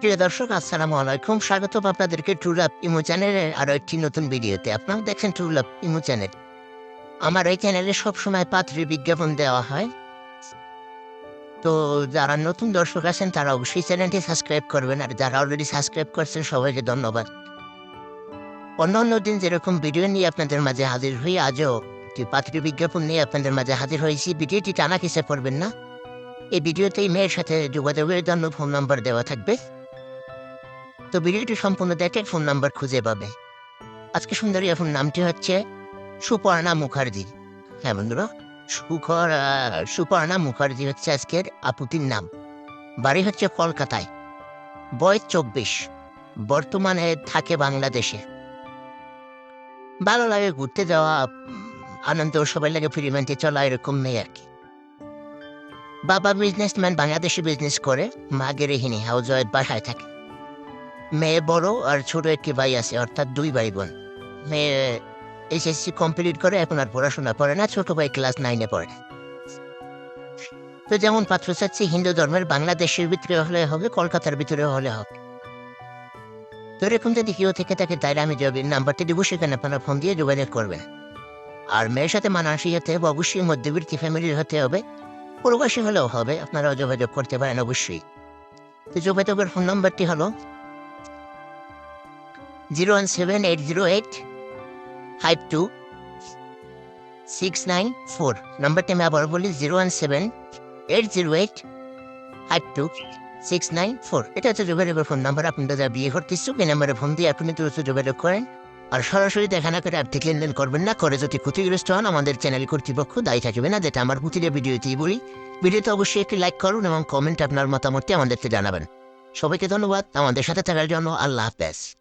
প্রিয় দর্শক, আসসালামু আলাইকুম। স্বাগত আপনাদেরকে ট্রুলাপ ইমো চ্যানেলের আরও একটি নতুন ভিডিওতে। আপনারা দেখছেন ট্রুলাপ ইমো চ্যানেল আমার এই চ্যানেলে সবসময় পাত্রী বিজ্ঞাপন দেওয়া হয়। তো যারা নতুন দর্শক আছেন, তারা অবশ্যই চ্যানেলটি সাবস্ক্রাইব করবেন। আর যারা অলরেডি সাবস্ক্রাইব করছেন, সবাইকে ধন্যবাদ। অন্য অন্য দিন যেরকম ভিডিও নিয়ে আপনাদের মাঝে হাজির হই, আজও একটি পাত্রী বিজ্ঞাপন নিয়ে আপনাদের মাঝে হাজির হয়েছি। ভিডিওটি টানা কিসে পড়বেন না। এই ভিডিওতেই মেয়ের সাথে যোগাযোগের জন্য ফোন নাম্বার দেওয়া থাকবে। তো ভিডিওটি সম্পূর্ণ দেখে ফোন নাম্বার খুঁজে পাবে। আজকে সুন্দরী এখন নামটি হচ্ছে সুপর্ণা মুখার্জি। হ্যাঁ বন্ধুরা, সুখর সুপর্ণা মুখার্জি হচ্ছে আজকের আপুতির নাম। বাড়ি হচ্ছে কলকাতায়। বয়স চব্বিশ। বর্তমানে থাকে বাংলাদেশে। ভালো লাগে ঘুরতে যাওয়া, আনন্দ, সবাই লাগে ফিরিমেন্টে চলা, এরকম নেই আর কি। বাবা বিজনেসম্যান বাংলাদেশে বিজনেস করে, মা গেরেহিনী ওয়াইফ বাসায় থাকে। মেয়ে বড় আর ছোট একটি ভাই আছে, অর্থাৎ দুই ভাই বোন মেয়ে এসএসসি কমপ্লিট করে এখন আর পড়াশোনা করে না, ছোট ভাই ক্লাস নাইনে পড়ে। তো যেমন পাত্র চাচ্ছি, হিন্দু ধর্মের বাংলাদেশের ভিতরে হলে হবে, কলকাতার ভিতরে হলে হবে। তো এরকম যদি কেউ থেকে থাকে, তাহলে আমি যাবি নাম্বারটি দিব, সেখানে আপনারা ফোন দিয়ে যোগাযোগ করবেন। আর মেয়ের সাথে মানাসি হতে হবে, অবশ্যই মধ্যবিত্তি ফ্যামিলির হতে হবে। প্রবাসী হলেও হবে আপনারা যোগাযোগ করতে পারেন অবশ্যই। তো যোগাযোগের ফোন নাম্বারটি হলো zero one seven eight zero eight five two six nine four নাম্বারটি আমি আবার বলি zero one seven eight zero eight five two six nine four এটা হচ্ছে যোগাযোগের ফোন নাম্বার আপনারা যারা বিয়ে করতে এই নাম্বারে ফোন দিয়ে আপনি দ্রুত যোগাযোগ করেন। আর সরাসরি দেখা না করে আর্থিক লেনদেন করবেন না, করে যদি ক্ষতিগ্রস্ত হন, আমাদের চ্যানেল কর্তৃপক্ষ দায়ী থাকবে না, যেটা আমার প্রতিটা ভিডিওতেই বলি। ভিডিওতে অবশ্যই একটি লাইক করুন এবং কমেন্ট আপনার মতামতটি আমাদেরকে জানাবেন। সবাইকে ধন্যবাদ, আমাদের সাথে থাকার জন্য আল্লাহ হাফেজ।